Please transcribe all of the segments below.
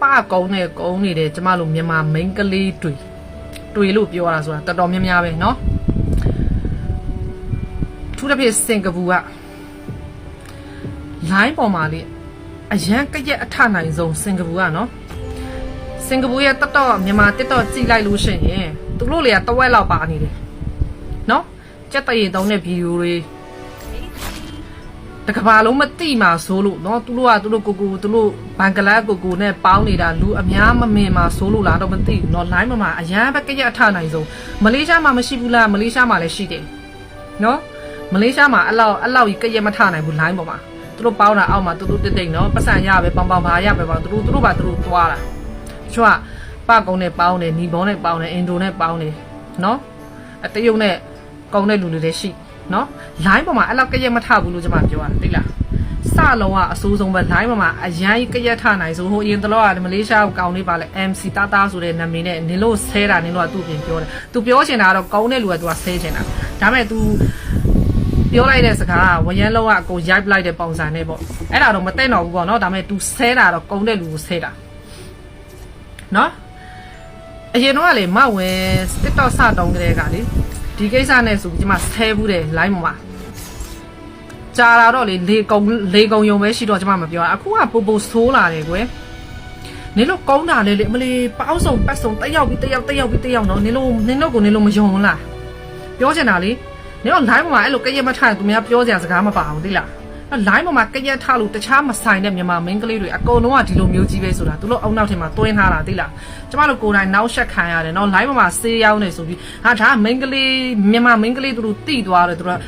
ပကုန်းနဲ့ကုန်းနေတဲ့ကျမတို့မြန်မာမိန်းကလေးတွေတွေလို့ပြောတာဆိုတာတော်တော်များများပဲเนาะထူးတစ်ဖြစ်စင်ကာပူက line ပေါ်မှာလေအရန်ကရက်အထနိုင်ဆုံးစင်ကာပူကเนาะစင်ကာပူရဲ့တက်တော့မြန်မာတက်တော့ကြည့်လိုက်လို့ရှိရင်သူတို့လေကတဝက်လောက်ပါနေတယ်เนาะကြက်တရေတုံးတဲ့ဗီဒီယိုတွေ တကဘာလုံးမတိမှာဆိုလို့เนาะသူတို့ကသူတို့ကိုကိုသူတို့ဘန်ကလာကိုကိုနဲ့ပေါင်းနေတာလူအများမမင်မှာဆိုလို့လားတော့မသိဘူးเนาะ line ပေါ်မှာအရန်ပဲကရက်အထနိုင်ဆုံးမလေးရှားမှာမရှိဘူးလားမလေးရှားမှာလည်းရှိတယ်เนาะမလေးရှားမှာအဲ့လောက်အဲ့လောက်ကြီးကရက်မထနိုင်ဘူး line ပေါ်မှာ သူတို့ပေါင်းတာအောက်မှာသူတို့တိတ်တိတ်နော်ပတ်စံရပဲပေါင်ပေါင်ဘာရပဲပေါင်သူတို့သူတို့ဘာသူတို့သွားတာတချို့ကပကုံနဲ့ပေါင်းတယ်ညီဘောနဲ့ပေါင်းတယ်အင်ဒိုနဲ့ပေါင်းတယ်နော်အတရုတ်နဲ့ကုံတဲ့လူတွေလည်းရှိ နော် line ပေါ်မှာအဲ့လောက်ကရက်မထဘူးလို့ကျွန်မပြောတာသိလားစလုံးကအစိုးဆုံးပဲ line ပေါ်မှာအရန်ကရက်ထနိုင်ဆိုဟိုအရင်တလောကမလေးရှားကိုကောင်းလေးပါလဲ MC တာတာဆိုတဲ့နာမည်နဲ့နင်လို့ဆဲတာနင်တို့ကသူ့ပြင်ပြောတယ်သူပြောချင်တာကတော့ကောင်းတဲ့လူကသူကဆဲချင်တာဒါပေမဲ့ तू ပြောလိုက်တဲ့စကားကဝရမ်းလောကအကုန်ရိုက်ပလိုက်တဲ့ပုံစံနဲ့ပေါ့အဲ့ဒါတော့မသိတော့ဘူးပေါ့နော်ဒါပေမဲ့ तू ဆဲတာတော့ကုန်းတဲ့လူကိုဆဲတာနော်အရင်တော့ကလေမဝင် TikTok စတုံးကလေးကလေ ဒီကိစ္စနဲ့ဆိုပြီးကျွန်မဆဲဘူးတယ် line ပေါ်မှာကြာလာတော့လေလေကုံလေကုံယုံပဲရှိတော့ကျွန်မမပြောတာအခုကပူပူဆိုးလာတယ်ကွယ်နင်တို့ကောင်းတာလေလေအမလီပေါင်းစုံပတ်စုံတက်ရောက်ပြီးတက်ရောက်တက်ရောက်ပြီးတက်ရောက်တော့နင်တို့နင်တို့ကိုနင်တို့မယုံဘူးလားပြောချင်တာလေနေတော့ line ပေါ်မှာအဲ့လိုကရက်မထရင်သူများပြောစရာစကားမပါဘူးသိလားအဲ့ line ပေါ်မှာကရက်ထလို့တခြားမဆိုင်တဲ့မြန်မာမင်းကလေးတွေအကုန်လုံးကဒီလိုမျိုးကြီးပဲဆိုတာသူတို့အုံနောက်ထင်မှာတွင်းထားတာသိလားကျမတို့ကိုယ်တိုင်နောက်ဆက်ခံရတယ်နော် line ပေါ်မှာဆေးရောက်နေဆိုပြီးဟာဒါကမင်းကလေးမြန်မာမင်းကလေးသူတို့တိသွားတယ်သူတို့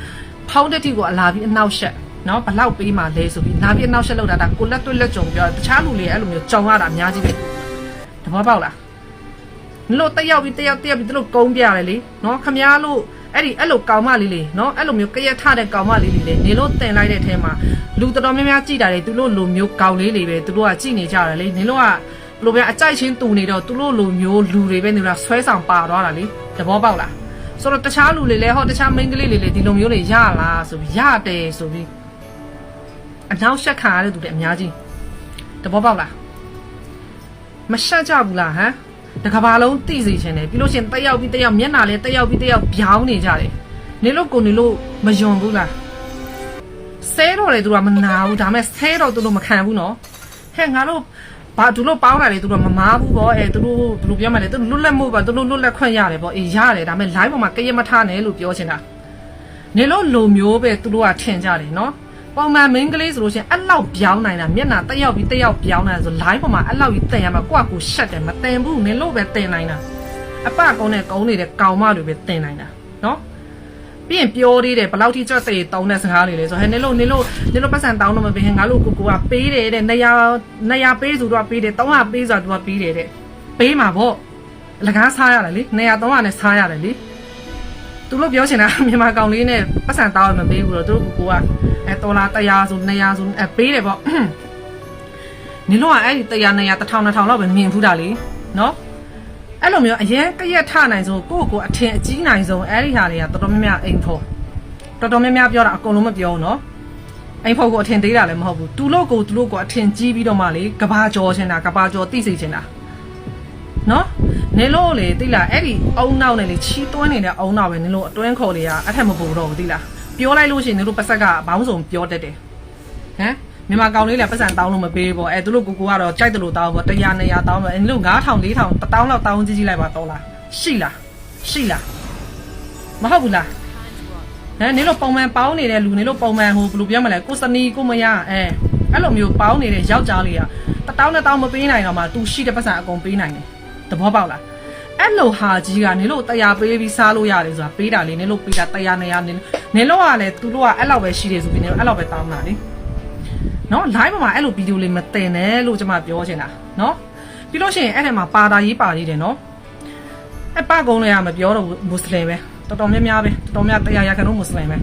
ဖောင်းတဲ့တိကိုအလာပြီးအနောက်ဆက်နော်ဘလောက်ပေးမှလဲဆိုပြီးလာပြီးအနောက်ဆက်လောက်တာဒါကိုလက်တွေ့လက်ကြုံပြောတခြားလူတွေအဲ့လိုမျိုးကြောင်ရတာအများကြီးပဲတဘောပေါက်လားနင်တို့တက်ရောက်ပြီးတက်ရောက်တက်ရောက်ပြီးသူတို့ကုန်းပြရတယ်လေနော်ခမားလို့ အဲ့ဒီအဲ့လိုကောင်မလေးလေးနော်အဲ့လိုမျိုးကြရက်ထတဲ့ကောင်မလေးလေးလေနေလို့တင်လိုက်တဲ့အထဲမှာလူတော်တော်များများကြည်တာလေသူတို့လိုမျိုးကောင်လေးလေးပဲသူတို့ကကြည်နေကြတယ်လေနေလို့ကဘယ်လိုပဲအကြိုက်ချင်းတူနေတော့သူတို့လိုမျိုးလူတွေပဲနေတော့ဆွဲဆောင်ပါသွားတာလေသဘောပေါက်လားဆိုတော့တခြားလူတွေလည်းဟောတခြားမိန်းကလေးတွေလည်းဒီလိုမျိုးတွေရလားဆိုပြီးရတယ်ဆိုပြီးအနောက်ရှက်ခံရတဲ့သူတွေအများကြီးသဘောပေါက်လားမရှက်ကြဘူးလားဟမ် တကဘာလုံးတိစီချင်တယ်ပြီးလို့ရှရင်တက်ရောက်ပြီးတက်ရောက်မျက်နှာလဲတက်ရောက်ပြီးတက်ရောက်ပြောင်းနေကြတယ်နေလို့ကိုနေလို့မယွန်ဘူးလားဆဲတော့လေသူကမနာဘူးဒါပေမဲ့ဆဲတော့သူတို့မခံဘူးနော်ဟဲ့ငါတို့ဘာသူတို့ပေါင်းတာလေသူတို့မမားဘူးပေါ့အဲသူတို့ဘယ်လိုပြောမလဲသူတို့လွတ်လပ်မှုပါသူတို့လွတ်လပ်ခွင့်ရတယ်ပေါ့အေးရတယ်ဒါပေမဲ့ line ပေါ်မှာကြရက်မထားနဲ့လို့ပြောချင်တာနေလို့လိုမျိုးပဲသူတို့ကထင်ကြတယ်နော် ပုံမှန်မင်းကလေးဆိုလို့ရှိရင်အဲ့လောက်ပြောင်းနိုင်တာမျက်နှာတက်ရောက်ပြီးတက်ရောက်ပြောင်းနိုင်တာဆို line ပေါ်မှာအဲ့လောက်ကြီးတင်ရမှာကိုယ့်အကူရှက်တယ်မတင်ဘူးနင်လို့ပဲတင်နိုင်တာအပကုန်းနဲ့ကုန်းနေတဲ့ကောင်မတွေပဲတင်နိုင်တာနော်ပြီးရင်ပြောသေးတယ်ဘယ်လောက်ထိကြွတဲ့တောင်းတဲ့စကားတွေလဲဆိုဟဲ့နင်လို့နင်လို့နင်လို့ပတ်စံတောင်းတော့မပေးဟင်ငါတို့ကိုကိုကပေးတယ်တဲ့နေရာနေရာပေးဆိုတော့ပေးတယ်တောင်းရပေးဆိုတော့ပေးတယ်တဲ့ပေးမှာပေါ့လကားစားရတယ်လေနေရာတောင်းရနဲ့စားရတယ်လေ သူတို့ပြောချင်တာမြန်မာကောင်လေးနဲ့ပတ်စံတောင်းရမပေးဘူးတော့သူတို့ကိုကအဲဒေါ်လာ100ဆို200ဆိုအဲပေးတယ်ပေါ့နင်တို့ကအဲ့ဒီ100 200 1000 2000လောက်ပဲမြင်ဖူးတာလေနော်အဲ့လိုမျိုးအရင်ကရက်ထနိုင်ဆုံးကိုယ့်ကိုယ်အထင်အကြီးနိုင်ဆုံးအဲ့ဒီဟာတွေကတော်တော်များများအိမ်ဖို့တော်တော်များများပြောတာအကုန်လုံးမပြောဘူးနော်အိမ်ဖို့ကိုအထင်သေးတာလည်းမဟုတ်ဘူးသူလို့ကိုသူလို့ကိုအထင်ကြီးပြီးတော့မှလေကဘာကြောချင်တာကဘာကြောတိစိတ်ချင်တာ နော်နင်လို့လေတိလားအဲ့ဒီအုံနောက်နဲ့လေချီးသွင်းနေတဲ့အုံနောက်ပဲနင်လို့အတွင်းခေါ်လေကအထက်မပူတော့ဘူးတိလားပြောလိုက်လို့ရှိရင်နင်တို့ပတ်ဆက်ကဘောင်းစုံပြောတတ်တယ်ဟမ်မြန်မာကောင်လေးလည်းပတ်စံတောင်းလို့မပေးဘူးအဲသူတို့ကိုကိုကတော့ကြိုက်တယ်လို့တောင်းပေါ့100 200တောင်းပေါ့အဲလို့9000 4000 1000လောက်တောင်းကြည့်ကြည့်လိုက်ပါတော့လားရှိလားရှိလားမဟုတ်ဘူးလားဟမ်နင်တို့ပုံမှန်ပေါင်းနေတဲ့လူနင်တို့ပုံမှန်ဟိုဘယ်လိုပြောမလဲကိုစနီကိုမရအဲအဲ့လိုမျိုးပေါင်းနေတဲ့ယောက်ျားလေးက1000 1000မပေးနိုင်တော့မှ तू ရှိတဲ့ပတ်စံအကုန်ပေးနိုင်တယ် သဘောပေါက်လားအဲ့လိုဟာကြီးကနင်တို့တရားပေးပြီးစားလို့ရတယ်ဆိုတာပေးတာလေနင်တို့ပေးတာတရားနေရနင်နင်တို့ကလည်းသူတို့ကအဲ့လောက်ပဲရှိတယ်ဆိုပြီးနင်တို့အဲ့လောက်ပဲတောင်းတာလေနော် live ပေါ်မှာအဲ့လိုဗီဒီယိုလေးမတင်နဲ့လို့ကျွန်မပြောချင်တာနော်ပြီးလို့ရှိရင်အဲ့ထဲမှာပါတာရေးပါသေးတယ်နော်အဲ့ပကုန်းလေးကမပြောတော့ဘူးမွတ်စလင်ပဲတော်တော်များများပဲတော်တော်များတရားရခံတော့မွတ်စလင်ပဲ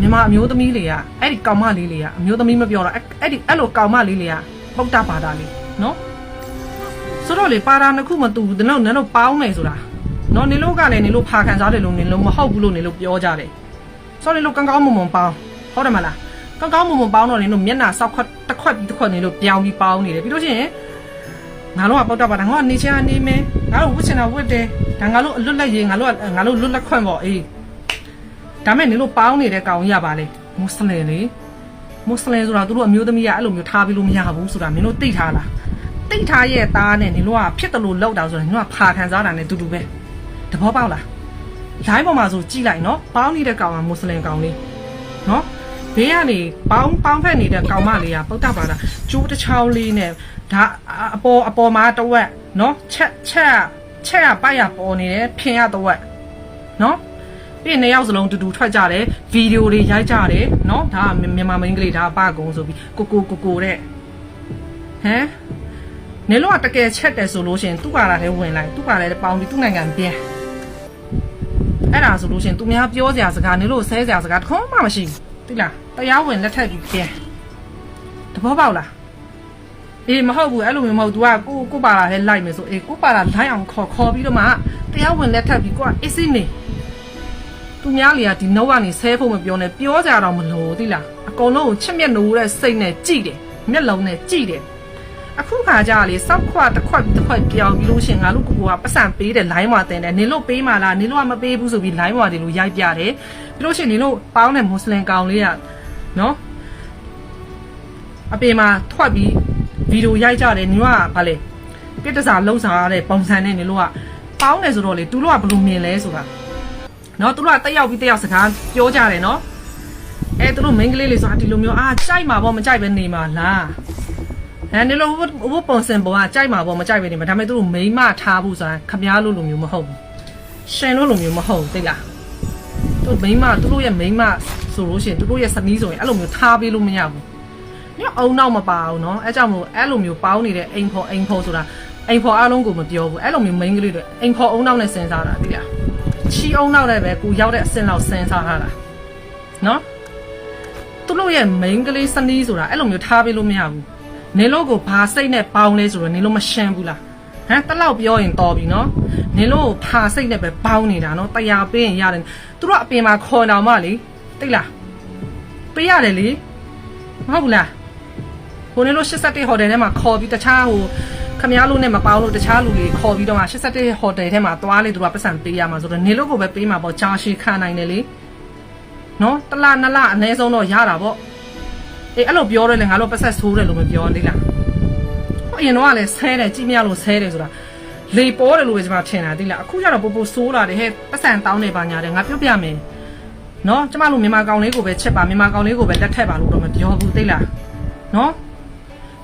မြန်မာအမျိုးသမီးတွေကအဲ့ဒီကောင်မလေးတွေကအမျိုးသမီးမပြောတော့အဲ့ဒီအဲ့လိုကောင်မလေးတွေကပုတ်တာပါတာလေးနော် ဆိုတော့လေပါတာနှစ်ခုမတူဘူးတလုံးနင်တို့ပေါင်းမယ်ဆိုတာနော်နင်တို့ကလည်းနင်တို့ဖာခံစားတယ်လို့နင်တို့မဟုတ်ဘူးလို့နင်တို့ပြောကြတယ်ဆိုတော့နင်တို့ကောင်းကောင်းမွန်မွန်ပေါင်းဟုတ်တယ်မလားကောင်းကောင်းမွန်မွန်ပေါင်းတော့နေလို့မျက်နှာဆောက်ခွက်တစ်ခွက်ပြီးတစ်ခွက်နေလို့ပြောင်းပြီးပေါင်းနေတယ်ပြီးလို့ရှိရင်ငါတို့ကပေါက်တော့ပါတာငါကနေချင်အနေမယ်ငါတို့ဝတ်ချင်တာဝတ်တယ်ဒါငါတို့အလွတ်လက်ရေးငါတို့ကငါတို့လွတ်လက်ခွန့်ပေါ့အေးဒါမဲ့နင်တို့ပေါင်းနေတဲ့ကောင်ကြီးရပါလေမွတ်စလင်လေမွတ်စလင်ဆိုတာသူတို့အမျိုးသမီးကအဲ့လိုမျိုးထားပြီးလို့မရဘူးဆိုတာမင်းတို့သိထားလား တိတ်ထားရဲ့သားနဲ့နင်တို့ကဖြစ်တယ်လို့လောက်တာဆိုတော့နင်တို့ကဖာခံစားတာနဲ့တူတူပဲတဘောပေါက်လားလိုင်းပေါ်မှာဆိုကြည့်လိုက်နော်ပေါင်းနေတဲ့ကောင်ကမွတ်စလင်ကောင်လေးနော်ဘေးကနေပေါင်းပေါင်းဖက်နေတဲ့ကောင်မလေးကပုတ်တပါတာကျိုးတစ်ချောင်းလေးနဲ့ဒါအပေါ်အပေါ်မှာတဝက်နော်ချက်ချက်ချက်ရပိုက်ရပေါ်နေတယ်ဖင်ရတဝက်နော်ပြီးရင်နှစ်ယောက်စလုံးတူတူထွက်ကြတယ်ဗီဒီယိုတွေရိုက်ကြတယ်နော်ဒါကမြန်မာမင်းကလေးဒါအပကုံဆိုပြီးကိုကိုကိုကိုတဲ့ဟမ် နေလို့ကတကယ်ချက်တယ်ဆိုလို့ရှရင်သူ့ကာလာထဲဝင်လိုက်သူ့ကာလာထဲပေါင်းပြီးသူ့နိုင်ငံပြန်အဲ့ဒါဆိုလို့ရှရင်သူများပြောစရာစကားနေလို့ဆဲစရာစကားတစ်ခုမှမရှိဘူးသိလားတရားဝင်လက်ထက်ပြီးပြန်တဘောပေါက်လားအေးမဟုတ်ဘူးအဲ့လိုမျိုးမဟုတ် तू ကကိုကိုပါလာထဲလိုက်မယ်ဆိုအေးကိုပါလာလိုက်အောင်ခေါ်ခေါ်ပြီးတော့မှတရားဝင်လက်ထက်ပြီးကိုကအစ်စိနေသူများလေကဒီနှုတ်ကနေဆဲဖို့မပြောနဲ့ပြောကြတော့မလို့သိလားအကုန်လုံးကိုချစ်မြတ်နိုးတဲ့စိတ်နဲ့ကြည်တယ်မျက်လုံးနဲ့ကြည်တယ် အခုခါကြလေစောက်ခွတစ်ခွက်တစ်ခွက်ပြောင်းပြီးလို့ရှရင်ငါတို့ကိုကပတ်စံပေးတယ်လိုင်းဝါတင်တယ်နင်တို့ပေးမှလားနင်တို့ကမပေးဘူးဆိုပြီးလိုင်းဝါတယ်လို့ရိုက်ပြတယ်ပြီးလို့ရှရင်နင်တို့ပေါင်းတဲ့မွတ်စလင်ကောင်လေးကနော်အပြင်မှာထွက်ပြီးဗီဒီယိုရိုက်ကြတယ်နင်တို့ကဗာလေပြစ်တစားလုံးစားရတဲ့ပုံစံနဲ့နင်တို့ကပေါင်းတယ်ဆိုတော့လေသူတို့ကဘယ်လိုမြင်လဲဆိုတာနော်သူတို့ကတက်ရောက်ပြီးတက်ရောက်စကားပြောကြတယ်နော်အဲသူတို့မိန်းကလေးလေးဆိုတာဒီလိုမျိုးအာကြိုက်မှာပေါ့မကြိုက်ပဲနေမှာလား အဲဒီလိုဘဘပုံစံပေါ်ကကြိုက်မှာပေါ့မကြိုက်ပဲနေမှာဒါပေမဲ့သူတို့မိန်းမထားဘူးဆိုတာခမားလို့လိုမျိုးမဟုတ်ဘူးရှင်လို့လိုမျိုးမဟုတ်ဘူးသိလားသူမိန်းမသူတို့ရဲ့မိန်းမဆိုလို့ရှိရင်သူတို့ရဲ့စနီးဆိုရင်အဲ့လိုမျိုးထားပေးလို့မရဘူးညအုံနောက်မပါဘူးနော်အဲကြောင့်မို့အဲ့လိုမျိုးပေါင်းနေတဲ့အိမ်ဖော်အိမ်ဖော်ဆိုတာအိမ်ဖော်အားလုံးကိုမပြောဘူးအဲ့လိုမျိုးမိန်းကလေးတွေအိမ်ဖော်အုံနောက်နဲ့စဉ်းစားတာသိလားချီအောင်နောက်လည်းပဲကိုရောက်တဲ့အဆင့်လောက်စဉ်းစားထားတာနော်သူတို့ရဲ့ main ကလေးစနီးဆိုတာအဲ့လိုမျိုးထားပေးလို့မရဘူး နင်တို့ကိုဘာစိတ်နဲ့ပေါင်းလဲဆိုတော့နင်တို့မရှမ်းဘူးလားဟမ်တလောက်ပြောရင်တော်ပြီနော်နင်တို့ကိုဘာစိတ်နဲ့ပဲပေါင်းနေတာနော်တရားပေးရင်ရတယ်သူတို့အပြင်မှာခေါ်တော်မလေတိတ်လားပေးရတယ်လေမဟုတ်ဘူးလားဟိုနင်တို့81ဟိုတယ်ထဲမှာခေါ်ပြီးတခြားဟိုခမရလို့နဲ့မပေါင်းလို့တခြားလူတွေခေါ်ပြီးတော့မှ81ဟိုတယ်ထဲမှာသွားလေသူတို့ကပတ်စံပေးရမှာဆိုတော့နေလို့ကိုပဲပေးမှာပေါ့ဂျာရှီခံနိုင်တယ်လေနော်တလားနလားအနည်းဆုံးတော့ရတာပေါ့ အေးအဲ့လိုပြောတယ်လေငါတို့ပတ်ဆက်ဆိုးတယ်လို့မပြောသေးလားဟိုအရင်တော့ကလည်းဆဲတယ်ကြည့်မရလို့ဆဲတယ်ဆိုတာလေပေါ်တယ်လို့ပဲကျွန်မထင်တာသိလားအခုကျတော့ပို့ပို့ဆိုးလာတယ်ဟဲ့ပတ်စံတောင်းနေပါညာတယ်ငါပြောပြမယ်နော်ကျမတို့မြန်မာကောင်လေးကိုပဲချက်ပါမြန်မာကောင်လေးကိုပဲလက်ထက်ပါလို့တော့မပြောဘူးသိလားနော်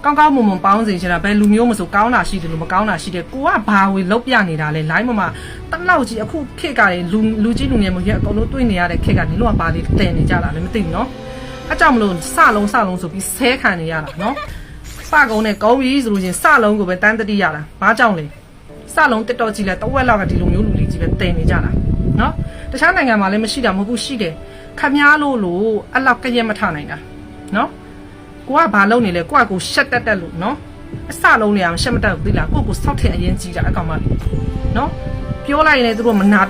ကောင်းကောင်းမွန်မွန်ပေါင်းစီချင်တာဘယ်လူမျိုးမဆိုကောင်းတာရှိတယ်လို့မကောင်းတာရှိတယ်ကိုကဘာဝေလောက်ပြနေတာလဲ line မှာတလောက်ကြီးအခုခေတ်ကလေလူလူကြီးလူငယ်မကြီးအကုန်လုံးတွေ့နေရတဲ့ခေတ်ကနေလို့ကပါလေးတည်နေကြတာလည်းမသိဘူးနော် အဲကြောင့်မလို့စလုံးစလုံးဆိုပြီးဆဲခံနေရတာနော်စကုံနဲ့ကောင်းပြီဆိုလို့ချင်းစလုံးကိုပဲတန်းတတိရတာဘာကြောင့်လဲစလုံးတက်တော့ကြည့်လဲတဝက်လောက်ကဒီလိုမျိုးလူလေးကြီးပဲတည်နေကြတာနော်တခြားနိုင်ငံမှာလည်းမရှိတာမဟုတ်ဘူးရှိတယ်ခမားလို့လို့အဲ့လောက်ကရက်မထနိုင်တာနော်ကိုကဘာလုပ်နေလဲကိုကကိုရှက်တက်တက်လို့နော်အစလုံးနေအောင်ရှက်မတက်ဘူးသိလားကိုကိုစောက်ထင်အရင်ကြီးတာအကောင်မလေးနော်ပြောလိုက်ရင်လည်းသူတို့မနာ